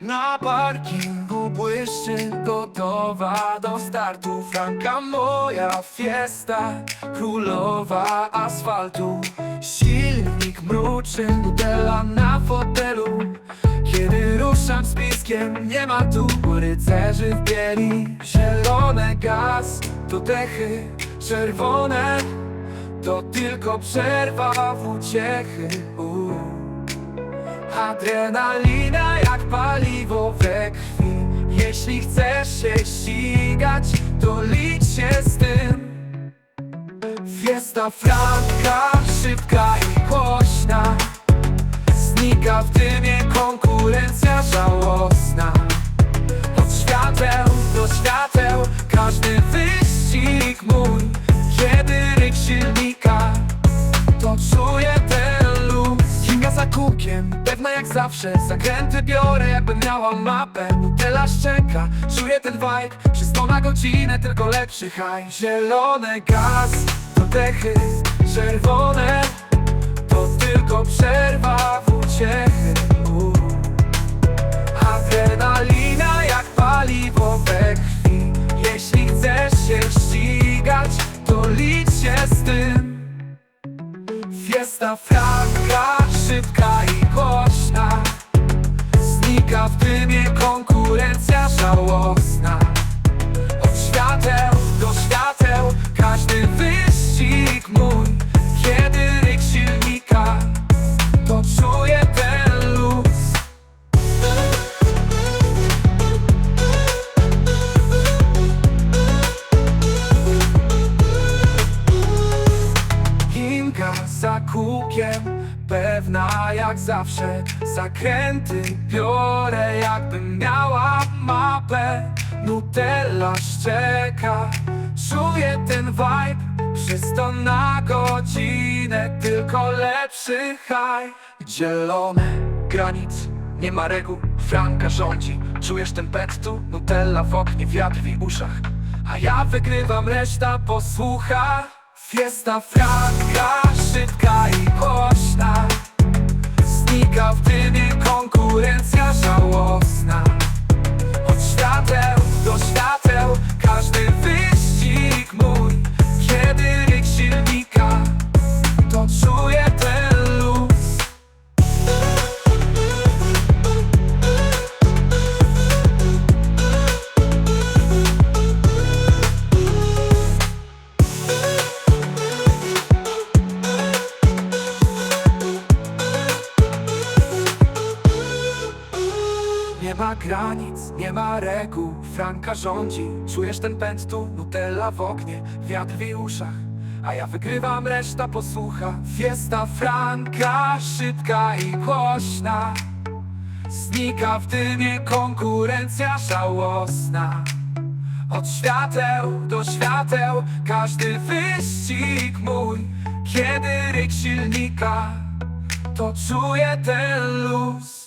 Na parkingu błyszczy gotowa do startu. Franka moja fiesta, królowa asfaltu. Silnik mruczy, Nutella na fotelu. Kiedy ruszam z piskiem, nie ma tu rycerzy w bieli. Zielone gaz, to dechy, czerwone. To tylko przerwa w uciechy. U. Paliwo we krwi. Jeśli chcesz się ścigać, to licz się z tym. Fiesta franka, szybka i głośna. Znika w dymie konkurencja żałosna zawsze Zakręty biorę jakbym miała mapę. Nutella szczęka, czuję ten vibe. Wszystko na godzinę, tylko lepszy high. Zielony gaz, to dechy Czerwone, to tylko przerwa w uciechy. Adrenalina jak paliwo we krwi. Jeśli chcesz się ścigać, to licz się z tym. Fiesta franka, szybka i głośna W dymie konkurencja żałosna. Od świateł do świateł Każdy wyścig mój. Kiedy ryk silnika To czuję ten luz. Inka za kółkiem, pewna jak zawsze Zakręty biorę jakbym miała mapę. Nutella szczeka, czuję ten vibe. Przez to na godzinę, tylko lepszy high Zielone granic, nie ma reguł, Franka rządzi. Czujesz ten pet tu, Nutella w oknie, wiatr w uszach. A ja wygrywam, reszta posłucha. Fiesta franka, szybka i głośna W dymie konkurencja żałosna Nie ma granic, nie ma reguł. Franka rządzi, czujesz ten pęd tu Nutella w oknie, wiatr w uszach A ja wygrywam, reszta posłucha. Fiesta Franka, szybka i głośna. Znika w dymie konkurencja żałosna. Od świateł do świateł Każdy wyścig mój. Kiedy ryk silnika To czuję ten luz